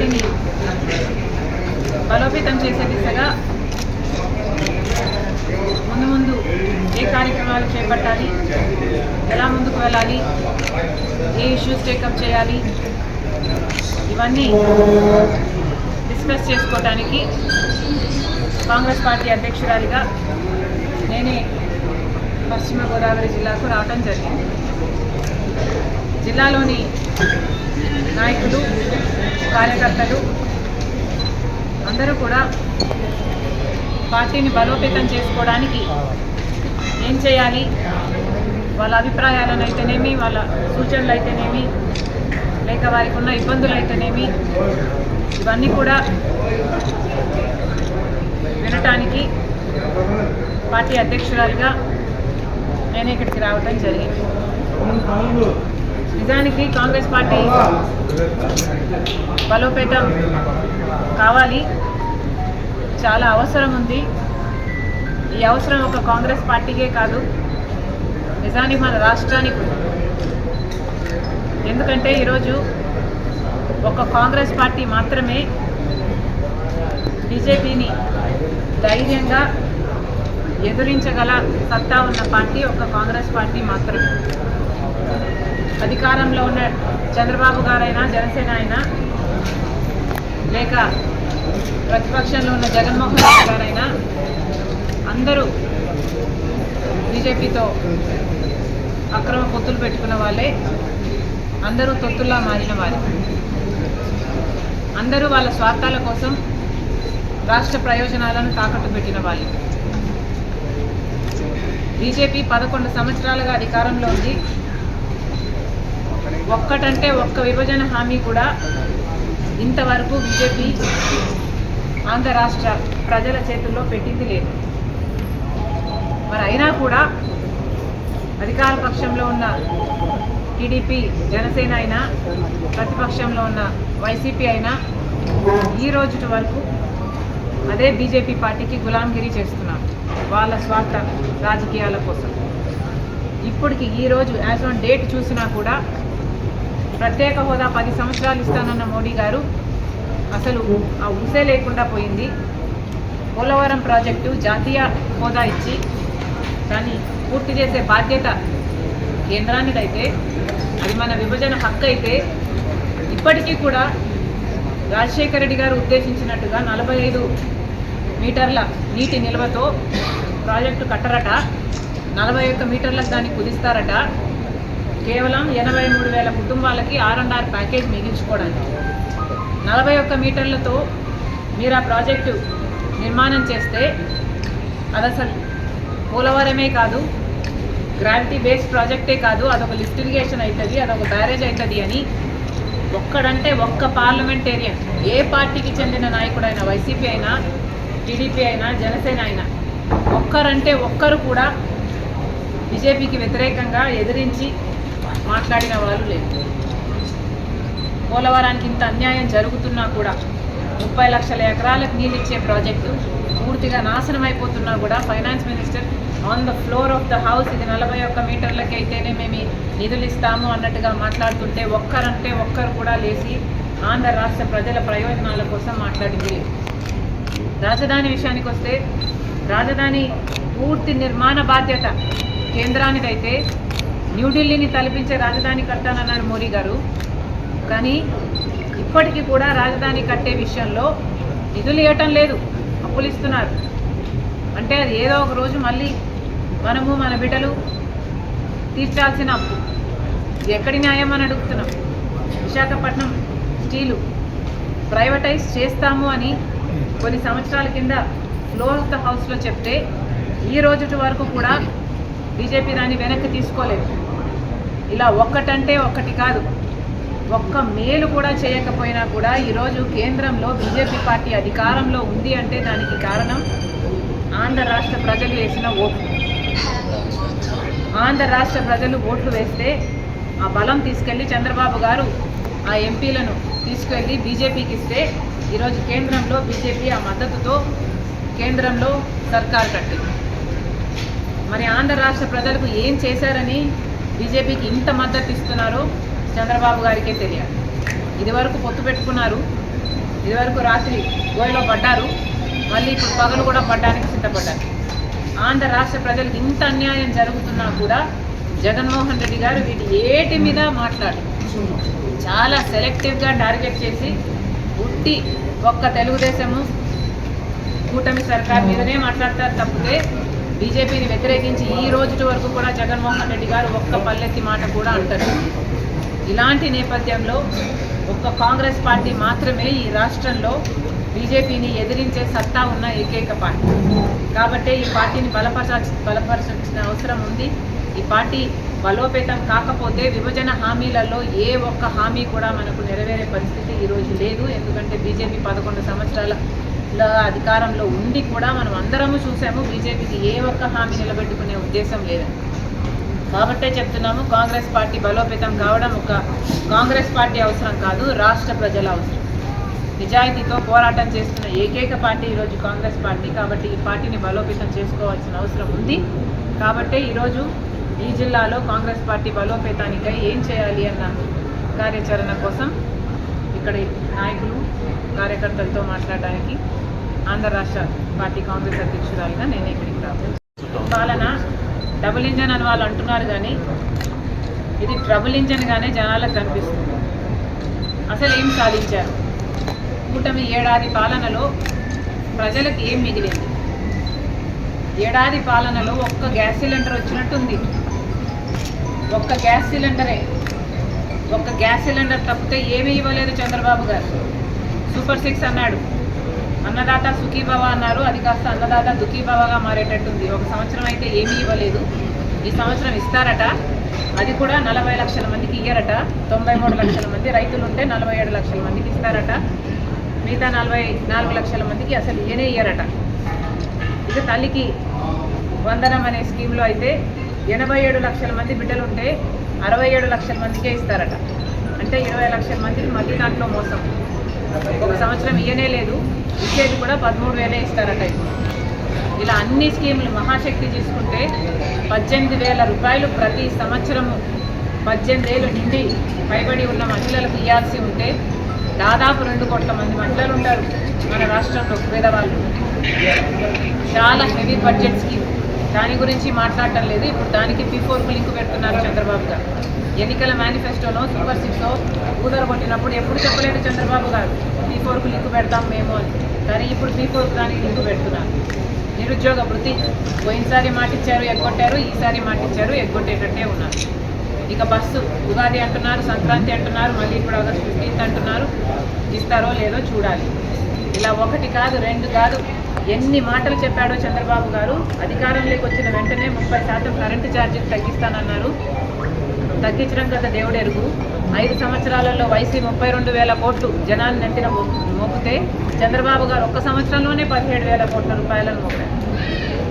పార్టీని బలోపేతం చేసే దిశగా ముందు ముందు ఏ కార్యక్రమాలు చేపట్టాలి? ఎలా ముందుకు వెళ్ళాలి? ఏ ఇష్యూస్ టేకప్ చేయాలి? ఇవన్నీ డిస్కస్ చేసుకోవటానికి కాంగ్రెస్ పార్టీ అధ్యక్షురాలిగా నేనే పశ్చిమ గోదావరి జిల్లాకు రావడం జరిగింది. జిల్లాలోని నాయకులు కార్యకర్తలు అందరూ కూడా పార్టీని బలోపేతం చేసుకోవడానికి ఏం చేయాలి? వాళ్ళ అభిప్రాయాలను అయితేనేమి వాళ్ళ సూచనలు అయితేనేమి లేక వారికి ఉన్న ఇబ్బందులు అయితేనేమి ఇవన్నీ కూడా వినటానికి పార్టీ అధ్యక్షురాలిగా నేను ఇక్కడికి రావడం జరిగింది. నిజానికి కాంగ్రెస్ పార్టీ బలోపేతం కావాలి. చాలా అవసరం ఉంది. ఈ అవసరం ఒక కాంగ్రెస్ పార్టీకే కాదు. నిజానికి మన రాష్ట్రానికి ఎందుకంటే ఈరోజు ఒక కాంగ్రెస్ పార్టీ మాత్రమే బీజేపీని ధైర్యంగా ఎదురించగల సత్తా ఉన్న పార్టీ ఒక కాంగ్రెస్ పార్టీ మాత్రమే. అధికారంలో ఉన్న చంద్రబాబు గారైనా జనసేన అయినా లేక ప్రతిపక్షంలో ఉన్న జగన్మోహన్ రెడ్డి గారైనా అందరూ బీజేపీతో అక్రమ పొత్తులు పెట్టుకున్న వాళ్ళే. అందరూ తొత్తుల్లా మారిన వారే. అందరూ వాళ్ళ స్వార్థాల కోసం రాష్ట్ర ప్రయోజనాలను తాకట్టు పెట్టిన వాళ్ళు. బీజేపీ పదకొండు సంవత్సరాలుగా అధికారంలో ఉంది. ఒక్కటంటే ఒక్క విభజన హామీ కూడా ఇంతవరకు బీజేపీ ఆంధ్ర రాష్ట్ర ప్రజల చేతుల్లో పెట్టింది లేదు. మరి అయినా కూడా అధికార పక్షంలో ఉన్న టీడీపీ జనసేన అయినా ప్రతిపక్షంలో ఉన్న వైసీపీ అయినా ఈ రోజుటి వరకు అదే బీజేపీ పార్టీకి గులాంగిరి చేస్తున్నారు వాళ్ళ స్వార్థ రాజకీయాల కోసం. ఇప్పటికి ఈరోజు యాజ్ ఆన్ డేట్ చూసినా కూడా ప్రత్యేక హోదా పది సంవత్సరాలు ఇస్తానన్న మోడీ గారు అసలు ఆ ఊసే లేకుండా పోయింది. పోలవరం ప్రాజెక్టు జాతీయ హోదా ఇచ్చి దాన్ని పూర్తి చేసే బాధ్యత కేంద్రానిదైతే అది మన విభజన హక్కు అయితే ఇప్పటికీ కూడా రాజశేఖర రెడ్డి గారు ఉద్దేశించినట్టుగా నలభై ఐదు మీటర్ల నీటి నిల్వతో ప్రాజెక్టు కట్టరట నలభై ఒక్క మీటర్లకు దాన్ని కుదిస్తారట. కేవలం ఎనభై మూడు వేల కుటుంబాలకి ఆర్ అండ్ ఆర్ ప్యాకేజ్ మిగిల్చుకోవడానికి. నలభై ఒక్క మీటర్లతో మీరు ఆ ప్రాజెక్టు నిర్మాణం చేస్తే అది అసలు పోలవరమే కాదు గ్రావిటీ బేస్డ్ ప్రాజెక్టే కాదు అదొక లిఫ్ట్ ఇరిగేషన్ అవుతుంది అదొక బ్యారేజ్ అవుతుంది అని ఒక్కడంటే ఒక్క పార్లమెంటేరియన్ ఏ పార్టీకి చెందిన నాయకుడైనా వైసీపీ అయినా టీడీపీ అయినా జనసేన అయినా ఒక్కరంటే ఒక్కరు కూడా బీజేపీకి వ్యతిరేకంగా ఎదిరించి మాట్లాడిన వాళ్ళు లేదు పోలవరానికి ఇంత అన్యాయం జరుగుతున్నా కూడా ముప్పై లక్షల ఎకరాలకు నీళ్ళు ఇచ్చే ప్రాజెక్టు పూర్తిగా నాశనం అయిపోతున్నా కూడా finance minister on the floor of the house ఇది నలభై ఒక్క మీటర్లకి అయితేనే మేము నిధులు ఇస్తాము అన్నట్టుగా మాట్లాడుతుంటే ఒక్కరంటే ఒక్కరు కూడా లేచి ఆంధ్ర రాష్ట్ర ప్రజల ప్రయోజనాల కోసం మాట్లాడింది. రాజధాని విషయానికి వస్తే రాజధాని పూర్తి నిర్మాణ బాధ్యత కేంద్రానిదైతే న్యూఢిల్లీని తలపించే రాజధాని కట్టానన్నారు మోడీ గారు. కానీ ఇప్పటికీ కూడా రాజధాని కట్టే విషయంలో నిధులు ఇవ్వటం లేదు. అప్పులు ఇస్తున్నారు అంటే అది ఏదో ఒక రోజు మళ్ళీ మనము మన బిడ్డలు తీర్చాల్సిన అప్పు ఎక్కడి న్యాయం అని అడుగుతున్నాం. విశాఖపట్నం స్టీలు ప్రైవేటైజ్ చేస్తాము అని కొన్ని సంవత్సరాల కింద ఫ్లోర్ ఆఫ్ ద హౌస్లో చెప్తే ఈ రోజుటి వరకు కూడా బీజేపీ దాన్ని వెనక్కి తీసుకోలేదు. ఇలా ఒక్కటంటే ఒక్కటి కాదు. ఒక్క మేలు కూడా చేయకపోయినా కూడా ఈరోజు కేంద్రంలో బీజేపీ పార్టీ అధికారంలో ఉంది అంటే దానికి కారణం ఆంధ్ర రాష్ట్ర ప్రజలు వేసిన ఓట్లు. ఆంధ్ర రాష్ట్ర ప్రజలు ఓట్లు వేస్తే ఆ బలం తీసుకెళ్ళి చంద్రబాబు గారు ఆ ఎంపీలను తీసుకెళ్ళి బీజేపీకి ఇస్తే ఈరోజు కేంద్రంలో బీజేపీ ఆ మద్దతుతో కేంద్రంలో సర్కారు కట్టింది. మరి ఆంధ్ర రాష్ట్ర ప్రజలకు ఏం చేశారని బీజేపీకి ఇంత మద్దతు ఇస్తున్నారో చంద్రబాబు గారికే తెలియాలి. ఇదివరకు పొత్తు పెట్టుకున్నారు. ఇదివరకు రాత్రి గోయలో పడ్డారు. మళ్ళీ ఇప్పుడు పగలు కూడా పడ్డానికి సిద్ధపడ్డారు. ఆంధ్ర రాష్ట్ర ప్రజలకు ఇంత అన్యాయం జరుగుతున్నా కూడా జగన్మోహన్ రెడ్డి గారు వీటి ఏటి మీద మాట్లాడు చాలా సెలెక్టివ్గా టార్గెట్ చేసి ఉట్టి ఒక్క తెలుగుదేశము కూటమి సర్కార్ మీదనే మాట్లాడతారు తప్పితే బీజేపీని వ్యతిరేకించి ఈ రోజు వరకు కూడా జగన్మోహన్ రెడ్డి గారు ఒక్క పల్లెత్తి మాట కూడా అంటారు ఇలాంటి నేపథ్యంలో ఒక్క కాంగ్రెస్ పార్టీ మాత్రమే ఈ రాష్ట్రంలో బీజేపీని ఎదిరించే సత్తా ఉన్న ఏకైక పార్టీ. కాబట్టి ఈ పార్టీని బలపరచ బలపరచాల్సిన అవసరం ఉంది. ఈ పార్టీ బలోపేతం కాకపోతే విభజన హామీలలో ఏ ఒక్క హామీ కూడా మనకు నెరవేరే పరిస్థితి ఈరోజు లేదు. ఎందుకంటే బీజేపీ పదకొండు సంవత్సరాల అధికారంలో ఉండి కూడా మనం అందరము చూసాము బీజేపీకి ఏ ఒక్క హామీ నిలబెట్టుకునే ఉద్దేశం లేదని కాబట్టే చెప్తున్నాము కాంగ్రెస్ పార్టీ బలోపేతం కావడం ఒక కాంగ్రెస్ పార్టీ అవసరం కాదు రాష్ట్ర ప్రజల అవసరం. నిజాయితీతో పోరాటం చేస్తున్న ఏకైక పార్టీ ఈరోజు కాంగ్రెస్ పార్టీ కాబట్టి ఈ పార్టీని బలోపేతం చేసుకోవాల్సిన అవసరం ఉంది. కాబట్టే ఈరోజు ఈ జిల్లాలో కాంగ్రెస్ పార్టీ బలోపేతానికై ఏం చేయాలి అన్న కార్యాచరణ కోసం ఇక్కడ నాయకులు కార్యకర్తలతో మాట్లాడడానికి ఆంధ్ర రాష్ట్ర పార్టీ కాంగ్రెస్ అధ్యక్షురాలుగా నేను ఇక్కడికి రావాలి పాలన డబుల్ ఇంజన్ అని వాళ్ళు అంటున్నారు కానీ ఇది ట్రబుల్ ఇంజన్గానే జనాలకు కనిపిస్తుంది. అసలు ఏం సాధించారు? కూటమి ఏడాది పాలనలో ప్రజలకు ఏం మిగిలింది? ఏడాది పాలనలో ఒక్క గ్యాస్ సిలిండర్ వచ్చినట్టుంది. ఒక్క గ్యాస్ సిలిండరే. ఒక్క గ్యాస్ సిలిండర్ తప్పితే ఏమీ ఇవ్వలేదు చంద్రబాబు గారు. సూపర్ సిక్స్ అన్నాడు. అన్నదాత సుఖీభవ అన్నారు. అది కాస్త అన్నదాత దుఃఖీభవగా మారేటట్టుంది. ఒక సంవత్సరం అయితే ఏమీ ఇవ్వలేదు. ఈ సంవత్సరం ఇస్తారట. అది కూడా నలభై లక్షల మందికి ఇయ్యరట. తొంభై మూడు లక్షల మంది రైతులు ఉంటే నలభై ఏడు లక్షల మందికి ఇస్తారట. మిగతా నలభై నాలుగు లక్షల మందికి అసలు ఇయ్యనే ఇయ్యరట. ఇక తల్లికి వందనం అనే స్కీమ్లో అయితే ఎనభై ఏడు లక్షల మంది బిడ్డలు ఉంటే అరవై ఏడు లక్షల మందికే ఇస్తారట. అంటే ఇరవై లక్షల మందికి మళ్ళీ దాంట్లో మోసం. ఒక సంవత్సరం ఇయ్యనే లేదు ఇచ్చేది కూడా పదమూడు వేలే ఇస్తారట ఇప్పుడు. ఇలా అన్ని స్కీములు మహాశక్తి తీసుకుంటే పద్దెనిమిది వేల రూపాయలు ప్రతి సంవత్సరము పద్దెనిమిది వేలు నిండి పైబడి ఉన్న మహిళలకు ఇవ్వాల్సి ఉంటే దాదాపు రెండు కోట్ల మంది మహిళలు ఉంటారు మన రాష్ట్రంలో పేదవాళ్ళు. చాలా హెవీ బడ్జెట్ స్కీమ్. దాని గురించి మాట్లాడటం లేదు. ఇప్పుడు దానికి పీ లింక్ పెడుతున్నారు చంద్రబాబు గారు. ఎన్నికల మేనిఫెస్టోలో సూపర్ సిక్స్లో ఊదర కొట్టినప్పుడు ఎప్పుడు చెప్పలేదు చంద్రబాబు గారు. పీ లింక్ పెడతాం మేము అని. కానీ ఇప్పుడు పీ దానికి లింక్ పెడుతున్నారు. నిరుద్యోగ వృత్తి. పోయినసారి మాటిచ్చారు ఎగ్గొట్టారు ఈసారి మాటిచ్చారు ఎగ్గొట్టేటట్టే ఉన్నారు. ఇక బస్సు ఉగాది అంటున్నారు సంక్రాంతి అంటున్నారు మళ్ళీ ఇప్పుడు ఆగస్ట్ ఫిఫ్టీన్త్ అంటున్నారు. ఇస్తారో లేదో చూడాలి. ఇలా ఒకటి కాదు రెండు కాదు. ఎన్ని మాటలు చెప్పాడో చంద్రబాబు గారు అధికారంలోకి వచ్చిన వెంటనే ముప్పై శాతం కరెంటు ఛార్జీలు తగ్గిస్తానన్నారు. తగ్గించడం కదా దేవుడెరుగు ఐదు సంవత్సరాలలో వైసీ ముప్పై రెండు వేల కోట్లు జనాన్ని నెట్టిన మో- మోపితే చంద్రబాబు గారు ఒక్క సంవత్సరంలోనే పదిహేడు వేల కోట్ల రూపాయలను మోపారు.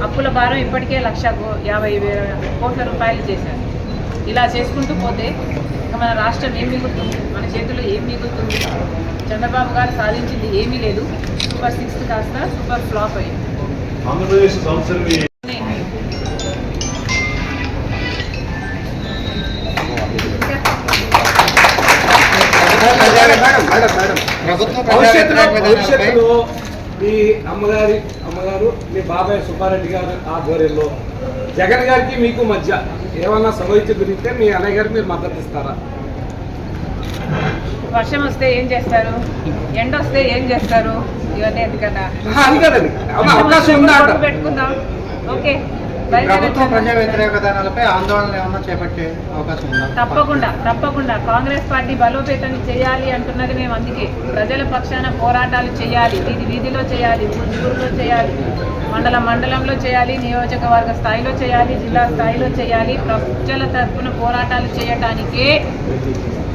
అప్పుల భారం ఇప్పటికే లక్ష యాభై వేల కోట్ల రూపాయలు చేశారు. ఇలా చేసుకుంటూ పోతే ఇక మన రాష్ట్రం ఏం మిగులుతుంది? మన చేతిలో ఏం మిగులుతుంది? చంద్రబాబు గారు సాధించింది ఏమీ లేదు. సూపర్ సిక్స్త్ కాస్త సూపర్ ఫ్లాప్ అయింది. భవిష్యత్తులో మీ అమ్మగారి అమ్మగారు మీ బాబాయ్ సుబ్బారెడ్డి గారు ఆధ్వర్యంలో జగన్ గారికి మీకు మధ్య ఏమన్నా సమస్య గురిస్తే మీ అన్నయ్య గారికి మీరు మద్దతు ఇస్తారా? వర్షం వస్తే ఏం చేస్తారు? ఎండ వస్తే ఏం చేస్తారు? ఇవన్నీ ఎందుకన్నా? ఆహా, అది కాదండి అవునా, అవకాశం ఉందా అంట. రోడ్డు పెట్టుకుందాం. ఓకే. ప్రభుత్వ ప్రజా బయలుదేరండి. వ్యతిరేక విధానాలపై ఆందోళన ఏమన్నా చేపట్టే అవకాశం ఉందా? తప్పకుండా తప్పకుండా. కాంగ్రెస్ పార్టీ బలోపేతం చేయాలి అంటున్నది మేము అందుకే. ప్రజల పక్షాన పోరాటాలు చేయాలి. వీధి వీధిలో చేయాలి. ఊరు ఊరిలో చేయాలి. మండల మండలంలో చేయాలి నియోజకవర్గ స్థాయిలో చేయాలి జిల్లా స్థాయిలో చేయాలి. ప్రజల తరఫున పోరాటాలు చేయటానికే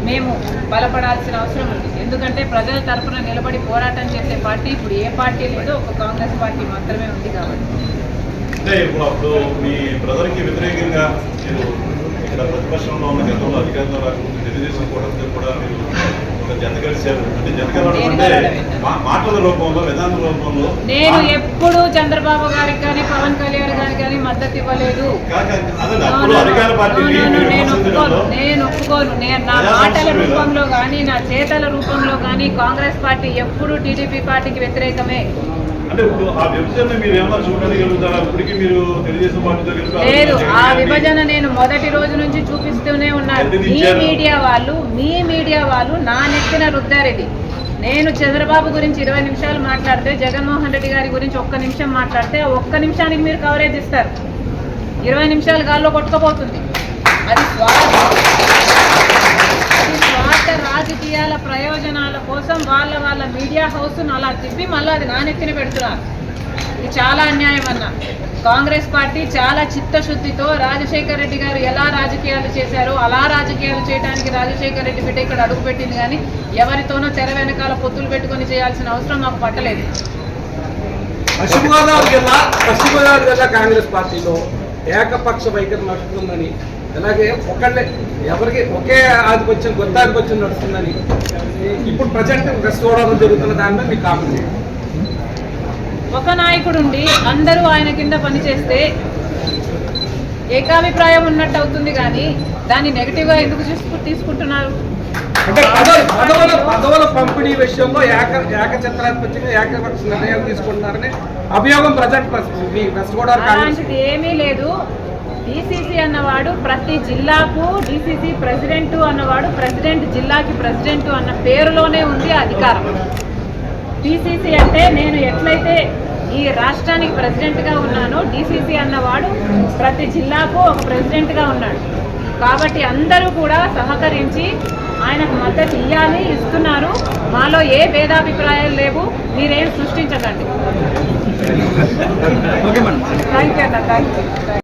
మేము బలపడాల్సిన అవసరం ఉంది. ఎందుకంటే ప్రజల తరఫున నిలబడి పోరాటం చేసే పార్టీ ఇప్పుడు ఏ పార్టీ లేదో ఒక కాంగ్రెస్ పార్టీ మాత్రమే ఉంది కాబట్టి. అంటే ఇప్పుడు అప్పుడు మీ బ్రదర్కి వ్యతిరేకంగా మీరు ఇక్కడ ప్రతిపక్షంలో ఉన్న గతంలో అధికారంలో తెలుగుదేశం కూడా మీరు ఒక జత కలిశారు అంటే జత కలవడం నేను అంటే కలవడమే. మా- మాటల రూపంలో విధాన రూపంలో నేను మా- ఎప్పుడూ చంద్రబాబు గారికి కానీ పవన్ కళ్యాణ్ గారికి కానీ మద్దతు ఇవ్వలేదు. నేను ఒప్పుకోను. విమర్శించడంలో నేను ఒప్పుకోను. ఒప్పుకోను నేను నా మాటల రూపంలో కానీ నా చేతల రూపంలో కానీ కాంగ్రెస్ పార్టీ ఎప్పుడూ టీడీపీ పార్టీకి వ్యతిరేకమే. లేదు. ఆ. విభజన నేను మొదటి రోజు నుంచి చూపిస్తూనే ఉన్నాను. మీ? మీడియా వాళ్ళు మీ మీడియా వాళ్ళు నా నెత్తిన రుద్దారు ఇది నేను చంద్రబాబు గురించి ఇరవై నిమిషాలు మాట్లాడితే జగన్మోహన్ రెడ్డి గారి గురించి ఒక్క నిమిషం మాట్లాడితే ఒక్క నిమిషానికి మీరు కవరేజ్ ఇస్తారు. ఇరవై నిమిషాలు గాల్లో కొట్టుకోబోతుంది అది స్వార్థ. రాజకీయాల ప్రయోజనాల కోసం వాళ్ళ వాళ్ళ మీడియా హౌస్ను అలా తిప్పి మళ్ళీ అది నానెత్తిన పెడుతున్నారు. ఇది చాలా అన్యాయం అన్న. కాంగ్రెస్ పార్టీ చాలా చిత్తశుద్ధితో రాజశేఖర రెడ్డి గారు ఎలా రాజకీయాలు చేశారో అలా రాజకీయాలు చేయడానికి రాజశేఖర్ రెడ్డి బిడ్డ ఇక్కడ అడుగుపెట్టింది కానీ ఎవరితోనో తెర వెనకాల పొత్తులు పెట్టుకొని చేయాల్సిన అవసరం మాకు పట్టలేదు. పశ్చిమ గోదావరి జిల్లా పశ్చిమ గోదావరి జిల్లా కాంగ్రెస్ పార్టీలో ఏకపక్ష వైఖరి నడుస్తుందని అలాగే ఒకళ్ళే ఎవరికి ఒకే ఆధిపత్యం కొత్త ఆధిపత్యం నడుస్తుందని ఇప్పుడు ప్రజెంట్ వెస్ట్ గోదావరి జరుగుతున్న దాని మీద మీకు కామెంట్ చేయండి. ఒక నాయకుడు ఉండి అందరూ ఆయన కింద పనిచేస్తే ఏకాభిప్రాయం ఉన్నట్టు అవుతుంది కానీ దాన్ని నెగిటివ్గా ఎందుకు చూసుకు తీసుకుంటున్నారు అంటే పదవుల పంపిణీ విషయంలో ఏక ఏకఛత్రాధిపత్యంగా ఏకపక్ష నిర్ణయాలు తీసుకుంటున్నారని అభియోగం ప్రజెంట్ మీ వెస్ట్ గోదావరి కాంగ్రెస్ అలాంటిది ఏమీ లేదు డిసిసి అన్నవాడు ప్రతి జిల్లాకు డిసిసి ప్రెసిడెంట్ అన్నవాడు ప్రెసిడెంట్ జిల్లాకి ప్రెసిడెంట్ అన్న పేరులోనే ఉంది అధికారం. డిసిసి అంటే నేను ఎట్లయితే ఈ రాష్ట్రానికి ప్రెసిడెంట్గా ఉన్నానో డిసిసి అన్నవాడు ప్రతి జిల్లాకు ఒక ప్రెసిడెంట్గా ఉన్నాడు. కాబట్టి అందరూ కూడా సహకరించి ఆయనకు మద్దతు ఇవ్వాలి ఇస్తున్నారు. మాలో ఏ భేదాభిప్రాయాలు లేవు మీరేం సృష్టించకండి. థ్యాంక్ యూ అన్న థ్యాంక్ యూ